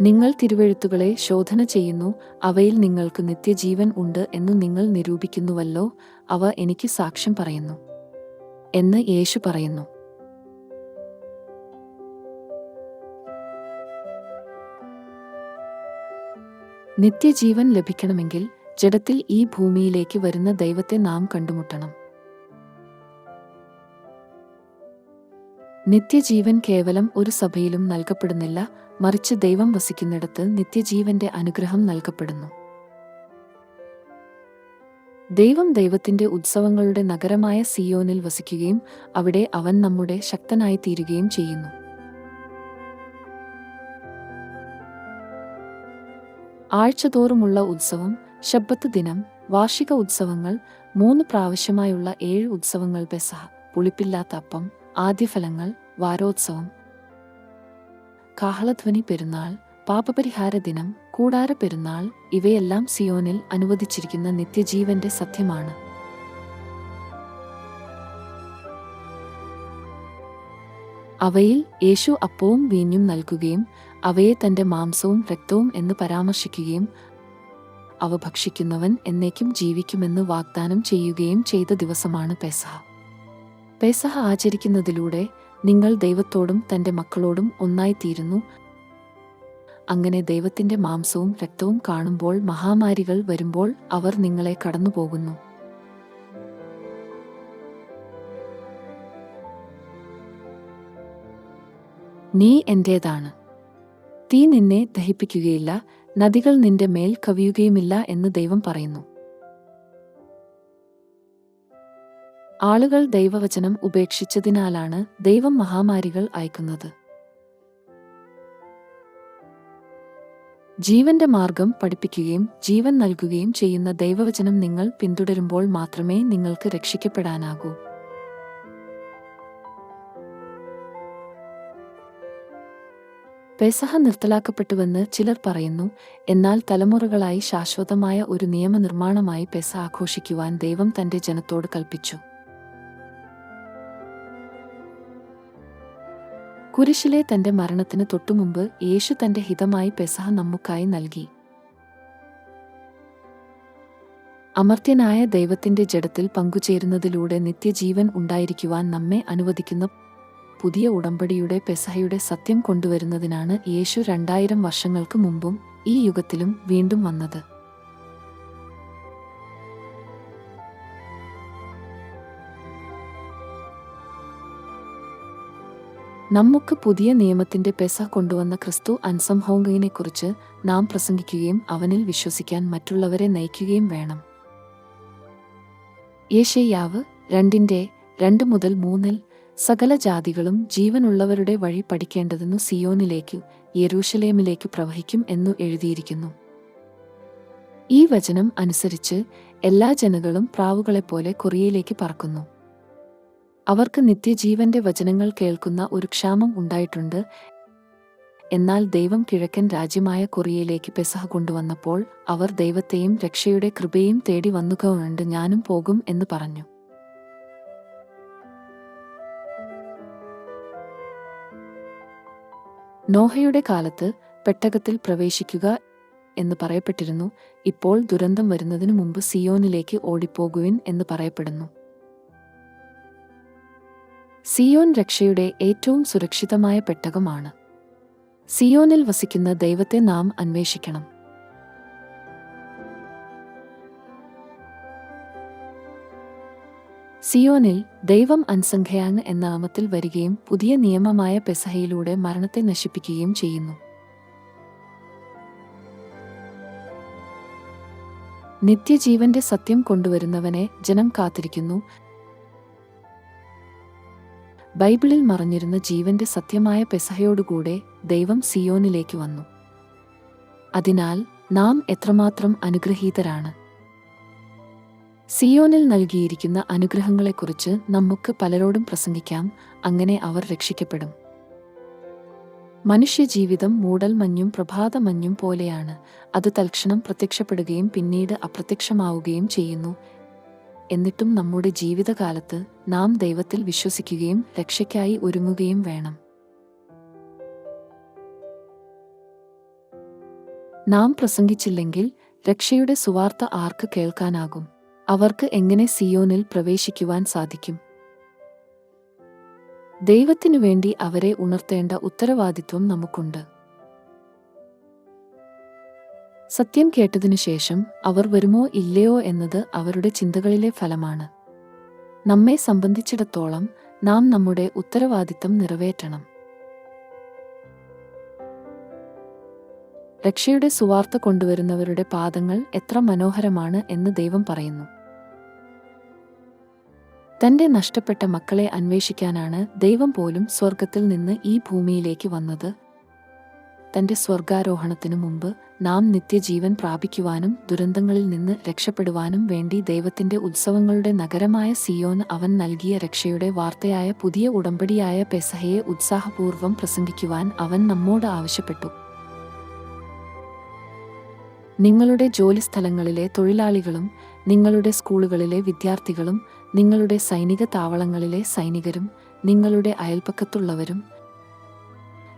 നിങ്ങൾ തിരുവെഴുത്തുകളെ ശോധന ചെയ്യുന്നു അവയിൽ നിങ്ങൾക്ക് നിത്യജീവൻ ഉണ്ട് എന്ന് നിങ്ങൾ നിരൂപിക്കുന്നുവല്ലോ അവ എനിക്ക് സാക്ഷ്യം പറയുന്നു എന്ന് യേശു പറയുന്നു. നിത്യജീവൻ ലഭിക്കണമെങ്കിൽ ജഡത്തിൽ ഈ ഭൂമിയിലേക്ക് വരുന്ന ദൈവത്തെ നാം കണ്ടുമുട്ടണം. നിത്യജീവൻ കേവലം ഒരു സഭയിലും നൽകപ്പെടുന്നില്ല മറിച്ച് ദൈവം വസിക്കുന്നിടത്ത് നിത്യജീവന്റെ അനുഗ്രഹം നൽകപ്പെടുന്നു. ദൈവം ദൈവത്തിന്റെ ഉത്സവങ്ങളുടെ നഗരമായ സിയോനിൽ വസിക്കുകയും അവിടെ അവൻ നമ്മുടെ ശക്തനായി തീരുകയും ചെയ്യുന്നു. ആഴ്ചതോറുമുള്ള ഉത്സവം ശബ്ബത്ത് ദിനം വാർഷിക ഉത്സവങ്ങൾ മൂന്ന് പ്രാവശ്യമായുള്ള ഏഴ് ഉത്സവങ്ങൾ പെസഹ പുളിപ്പില്ലാത്ത അപ്പം ആദ്യഫലങ്ങൾ വാരോത്സവം. കാഹളധ്വനി പെരുന്നാൾ പാപപരിഹാര ദിനം കൂടാര പെരുന്നാൾ ഇവയെല്ലാം സിയോനിൽ അനുവദിച്ചിരിക്കുന്ന നിത്യജീവന്റെ സത്യമാണ്. അവയിൽ യേശു അപ്പവും വീഞ്ഞും നൽകുകയും അവയെ തന്റെ മാംസവും രക്തവും എന്ന് പരാമർശിക്കുകയും അവ ഭക്ഷിക്കുന്നവൻ എന്നേക്കും ജീവിക്കുമെന്ന് വാഗ്ദാനം ചെയ്യുകയും ചെയ്ത ദിവസമാണ് പെസഹ. പെസഹ ആചരിക്കുന്നതിലൂടെ നിങ്ങൾ ദൈവത്തോടും തന്റെ മക്കളോടും ഒന്നായിത്തീരുന്നു. അങ്ങനെ ദൈവത്തിന്റെ മാംസവും രക്തവും കാണുമ്പോൾ മഹാമാരികൾ വരുമ്പോൾ അവർ നിങ്ങളെ കടന്നുപോകുന്നു. നീ എന്റേതാണ്. തീ നിന്നെ ദഹിപ്പിക്കുകയില്ല നദികൾ നിന്റെ മേൽ കവിയുകയുമില്ല എന്ന് ദൈവം പറയുന്നു. ആളുകൾ ദൈവവചനം ഉപേക്ഷിച്ചതിനാലാണ് ദൈവം മഹാമാരികൾ അയക്കുന്നത്. ജീവന്റെ മാർഗം പഠിപ്പിക്കുകയും ജീവൻ നൽകുകയും ചെയ്യുന്ന ദൈവവചനം നിങ്ങൾ പിന്തുടരുമ്പോൾ മാത്രമേ നിങ്ങൾക്ക് രക്ഷിക്കപ്പെടാനാകൂ. പെസഹ നിർത്തലാക്കപ്പെട്ടുവെന്ന് ചിലർ പറയുന്നു എന്നാൽ തലമുറകളായി ശാശ്വതമായ ഒരു നിയമനിർമ്മാണമായി പെസ ആഘോഷിക്കുവാൻ ദൈവം തന്റെ ജനത്തോട് കൽപ്പിച്ചു. കുരിശിലെ തന്റെ മരണത്തിന് തൊട്ടുമുമ്പ് യേശു തന്റെ ഹിതമായി പെസഹ നമുക്കായി നൽകി. അമർത്യനായ ദൈവത്തിന്റെ ജഡത്തിൽ പങ്കുചേരുന്നതിലൂടെ നിത്യജീവൻ ഉണ്ടായിരിക്കുവാൻ നമ്മെ അനുവദിക്കുന്ന പുതിയ ഉടമ്പടിയുടെ പെസഹയുടെ സത്യം കൊണ്ടുവരുന്നതിനാണ് യേശു രണ്ടായിരം വർഷങ്ങൾക്ക് മുമ്പും ഈ യുഗത്തിലും വീണ്ടും വന്നത്. നമുക്ക് പുതിയ നിയമത്തിന്റെ പെസ കൊണ്ടുവന്ന ക്രിസ്തു അൻസംഹോങ്കിനെക്കുറിച്ച് നാം പ്രസംഗിക്കുകയും അവനിൽ വിശ്വസിക്കാൻ മറ്റുള്ളവരെ നയിക്കുകയും വേണം. യേശയ്യാവ് രണ്ടിന്റെ രണ്ട് മുതൽ മൂന്നിൽ സകല ജാതികളും ജീവനുള്ളവരുടെ വഴി പഠിക്കേണ്ടതെന്നു സിയോനിലേക്കു യെരൂഷലേമിലേക്ക് പ്രവഹിക്കും എന്നു എഴുതിയിരിക്കുന്നു. ഈ വചനം അനുസരിച്ച് എല്ലാ ജനങ്ങളും പ്രാവുകളെപ്പോലെ കൊറിയയിലേക്ക് പറക്കുന്നു. അവർക്ക് നിത്യജീവന്റെ വചനങ്ങൾ കേൾക്കുന്ന ഒരു ക്ഷാമം ഉണ്ടായിട്ടുണ്ട്. എന്നാൽ ദൈവം കിഴക്കൻ രാജ്യമായ കൊറിയയിലേക്ക് പെസഹ കൊണ്ടുവന്നപ്പോൾ അവർ ദൈവത്തെയും രക്ഷയുടെ കൃപയും തേടി വന്നുകൊണ്ട് ഞാനും പോകും എന്ന് പറഞ്ഞു. നോഹയുടെ കാലത്ത് പെട്ടകത്തിൽ പ്രവേശിക്കുക എന്ന് പറയപ്പെട്ടിരുന്നു. ഇപ്പോൾ ദുരന്തം വരുന്നതിനു മുമ്പ് സിയോനിലേക്ക് ഓടിപ്പോകുവിൻ എന്ന് പറയപ്പെടുന്നു. സിയോൻ രക്ഷയുടെ ഏറ്റവും സുരക്ഷിതമായ പെട്ടകമാണ്. സിയോനിൽ വസിക്കുന്ന ദൈവത്തെ നാം അന്വേഷിക്കണം. സിയോനിൽ ദൈവം അൻസംഖ്യാങ് എന്ന നാമത്തിൽ വരികയും പുതിയ നിയമമായ പെസഹയിലൂടെ മരണത്തെ നശിപ്പിക്കുകയും ചെയ്യുന്നു. നിത്യജീവന്റെ സത്യം കൊണ്ടുവരുന്നവനെ ജനം കാത്തിരിക്കുന്നു. ബൈബിളിൽ മറഞ്ഞിരുന്ന ജീവന്റെ സത്യമായ പെസഹയോടുകൂടെ ദൈവം സിയോനിലേക്ക് വന്നു. അതിനാൽ നാം എത്രമാത്രം അനുഗ്രഹീതരാണ്. സിയോനിൽ നൽകിയിരിക്കുന്ന അനുഗ്രഹങ്ങളെക്കുറിച്ച് നമുക്ക് പലരോടും പ്രസംഗിക്കാം അങ്ങനെ അവർ രക്ഷിക്കപ്പെടും. മനുഷ്യജീവിതം മൂടൽമഞ്ഞും പ്രഭാതമഞ്ഞും പോലെയാണ് അത് തൽക്ഷണം പ്രത്യക്ഷപ്പെടുകയും പിന്നീട് അപ്രത്യക്ഷമാവുകയും ചെയ്യുന്നു എന്നിട്ടും നമ്മുടെ ജീവിതകാലത്ത് നാം ദൈവത്തിൽ വിശ്വസിക്കുകയും രക്ഷയ്ക്കായി ഒരുങ്ങുകയും വേണം. നാം പ്രസംഗിച്ചില്ലെങ്കിൽ രക്ഷയുടെ സുവാർത്ത ആർക്ക് കേൾക്കാനാകും? അവർക്ക് എങ്ങനെ സിയോനിൽ പ്രവേശിക്കുവാൻ സാധിക്കും? ദൈവത്തിനു വേണ്ടി അവരെ ഉണർത്തേണ്ട ഉത്തരവാദിത്വം നമുക്കുണ്ട്. സത്യം കേട്ടതിനു ശേഷം അവർ വരുമോ ഇല്ലയോ എന്നത് അവരുടെ ചിന്തകളിലെ ഫലമാണ്. നമ്മെ സംബന്ധിച്ചിടത്തോളം നാം നമ്മുടെ ഉത്തരവാദിത്തം നിറവേറ്റണം. രക്ഷയുടെ സുവാർത്ത കൊണ്ടുവരുന്നവരുടെ പാദങ്ങൾ എത്ര മനോഹരമാണ് എന്ന് ദൈവം പറയുന്നു. തന്റെ നഷ്ടപ്പെട്ട മക്കളെ അന്വേഷിക്കാനാണ് ദൈവം പോലും സ്വർഗത്തിൽ നിന്ന് ഈ ഭൂമിയിലേക്ക് വന്നത്. തന്റെ സ്വർഗാരോഹണത്തിനു മുമ്പ് നാം നിത്യജീവൻ പ്രാപിക്കുവാനും ദുരന്തങ്ങളിൽ നിന്ന് രക്ഷപ്പെടുവാനും വേണ്ടി ദൈവത്തിന്റെ ഉത്സവങ്ങളുടെ നഗരമായ സിയോൻ അവൻ നൽകിയ രക്ഷയുടെ വാർത്തയായ പുതിയ ഉടമ്പടിയായ പെസഹയെ ഉത്സാഹപൂർവം പ്രസംഗിക്കുവാൻ അവൻ നമ്മോട് ആവശ്യപ്പെട്ടു. നിങ്ങളുടെ ജോലിസ്ഥലങ്ങളിലെ തൊഴിലാളികളും നിങ്ങളുടെ സ്കൂളുകളിലെ വിദ്യാർത്ഥികളും നിങ്ങളുടെ സൈനിക താവളങ്ങളിലെ സൈനികരും നിങ്ങളുടെ അയൽപ്പക്കത്തുള്ളവരും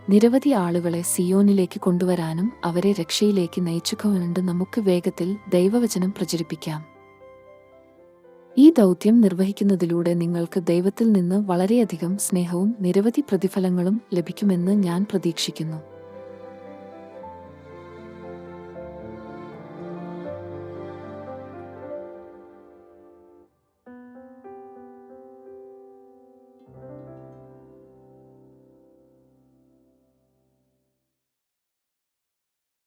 നിരവധി ആളുകളെ സിയോനിലേക്ക് കൊണ്ടുവരാനും അവരെ രക്ഷയിലേക്ക് നയിച്ചുകൊണ്ട് നമുക്ക് വേഗത്തിൽ ദൈവവചനം പ്രചരിപ്പിക്കാം. ഈ ദൗത്യം നിർവഹിക്കുന്നതിലൂടെ നിങ്ങൾക്ക് ദൈവത്തിൽ നിന്ന് വളരെയധികം സ്നേഹവും നിരവധി പ്രതിഫലങ്ങളും ലഭിക്കുമെന്ന് ഞാൻ പ്രതീക്ഷിക്കുന്നു.